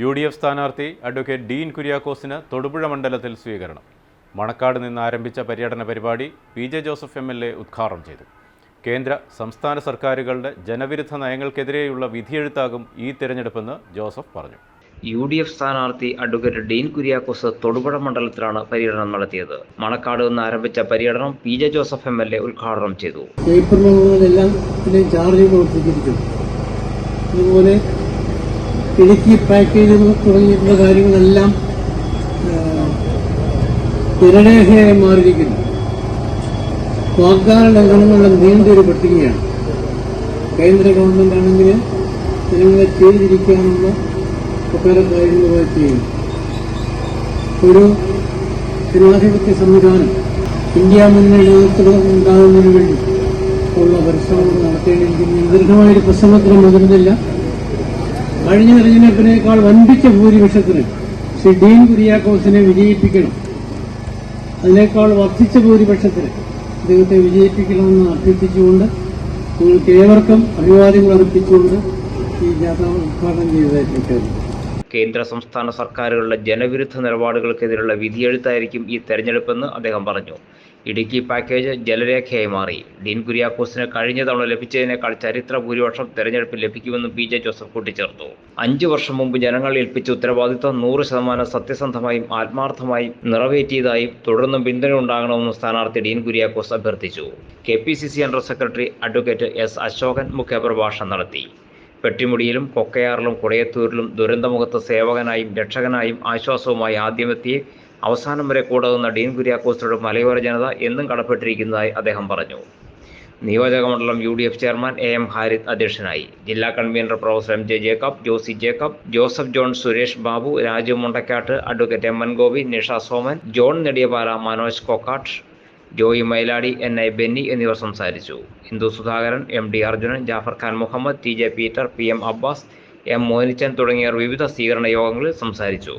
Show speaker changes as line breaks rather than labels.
U D F സ്ഥാനാർത്ഥി advocate Dean കുര്യാക്കോസിന് തൊടുപുഴ മണ്ഡലത്തിൽ സ്വീകരണം. മണക്കാട് നിന്ന് ആരംഭിച്ച പര്യടന പരിപാടി P J Joseph M L A ഉദ്ഘാടനം ചെയ്തു. കേന്ദ്ര സംസ്ഥാന സർക്കാരുകളുടെ ജനവിരുദ്ധ നയങ്ങൾക്കെതിരെയുള്ള വിധിയെഴുത്താകും ഈ തിരഞ്ഞെടുപ്പെന്ന് ജോസഫ് പറഞ്ഞു.
യു ഡി എഫ് സ്ഥാനാർത്ഥി അഡ്വക്കേറ്റ് ഡീൻ കുര്യാക്കോസ് തൊടുപുഴ മണ്ഡലത്തിലാണ് പര്യടനം നടത്തിയത്. മണക്കാട് നിന്ന് ആരംഭിച്ച പര്യടനം P J Joseph M L A ഉദ്ഘാടനം ചെയ്തു.
അതുപോലെ ഇടുക്കി പാക്കേജ് തുടങ്ങിയിട്ടുള്ള കാര്യങ്ങളെല്ലാം ആ, നിരരേഖയായി മാറിയിരിക്കുന്നു വാഗ്ദാന ലംഘനങ്ങളുടെ നീണ്ടൊരു പട്ടികയാണ് കേന്ദ്ര ഗവൺമെന്റ് ആണെങ്കിൽ ജനങ്ങളെ ചെയ്തിരിക്കാനുള്ള ഒട്ടേറെ കാര്യങ്ങൾ ചെയ്യുന്നു. ഒരു ജനാധിപത്യ സംവിധാനം ഇന്ത്യ മുന്നണി ഉണ്ടാകുന്നതിന് വേണ്ടി ഉള്ള പരിശ്രമങ്ങൾ നടത്തേണ്ടിയിരിക്കുന്നു ദീർഘമായൊരു പ്രശ്നത്തിന് മുതിർന്നില്ല കഴിഞ്ഞ തെരഞ്ഞെടുപ്പിനേക്കാൾ വൻപിച്ച ഭൂരിപക്ഷത്തിന് ശ്രീ ഡീൻ കുര്യാക്കോസിനെ വിജയിപ്പിക്കണം. അതിനേക്കാൾ വർദ്ധിച്ച ഭൂരിപക്ഷത്തിന് അദ്ദേഹത്തെ വിജയിപ്പിക്കണമെന്ന് അഭ്യർത്ഥിച്ചുകൊണ്ട് നിങ്ങൾക്ക് ഏവർക്കും അഭിവാദ്യങ്ങൾ അർപ്പിച്ചുകൊണ്ട് ഈ ജാഥ ഉദ്ഘാടനം ചെയ്തതായിട്ട്
കേന്ദ്ര സംസ്ഥാന സർക്കാരുകളുടെ ജനവിരുദ്ധ നിലപാടുകൾക്കെതിരെയുള്ള വിധിയെഴുത്തായിരിക്കും ഈ തെരഞ്ഞെടുപ്പെന്ന് അദ്ദേഹം പറഞ്ഞു. ഇടുക്കി പാക്കേജ് ജലരേഖയായി മാറി. ഡീൻ കുര്യാക്കോസിന് കഴിഞ്ഞ തവണ ലഭിച്ചതിനേക്കാൾ ചരിത്ര ഭൂരിപക്ഷം തെരഞ്ഞെടുപ്പിൽ ലഭിക്കുമെന്നും പി ജെ ജോസഫ് കൂട്ടിച്ചേർത്തു. അഞ്ചു വർഷം മുമ്പ് ജനങ്ങൾ ഏൽപ്പിച്ച ഉത്തരവാദിത്വം നൂറ് ശതമാനം സത്യസന്ധമായും ആത്മാർത്ഥമായും നിറവേറ്റിയതായും തുടർന്നും പിന്തുണ ഉണ്ടാകണമെന്നും സ്ഥാനാർത്ഥി ഡീൻ കുര്യാക്കോസ് അഭ്യർത്ഥിച്ചു. K P C C under secretary advocate S Ashokan മുഖ്യപ്രഭാഷണം നടത്തി. പെട്ടിമുടിയിലും കൊക്കയാറിലും കുടയത്തൂരിലും ദുരന്തമുഖത്ത് സേവകനായും രക്ഷകനായും ആശ്വാസവുമായി ആദ്യമെത്തി അവസാനം വരെ കൂടെ നിന്ന ഡീൻ കുര്യാക്കോസിനോട് മലയോര ജനത എന്നും കടപ്പെട്ടിരിക്കുന്നതായി അദ്ദേഹം പറഞ്ഞു. നിയോജക മണ്ഡലം U D F chairman A M Harith അധ്യക്ഷനായി. ജില്ലാ convener professor M J Jacob Josy Jacob Joseph John Suresh Babu Raju Mundakkattu advocate M N Gopi Nisha Soman John Nediyapala Manoj Kokkattu Joy Myladi N I Benny എന്നിവർ സംസാരിച്ചു. Hindu Sudhakaran M D Arjunan Jafar Khan Muhammad T J Peter P M Abbas M Monichan തുടങ്ങിയവർ വിവിധ സ്വീകരണ യോഗങ്ങളിൽ സംസാരിച്ചു.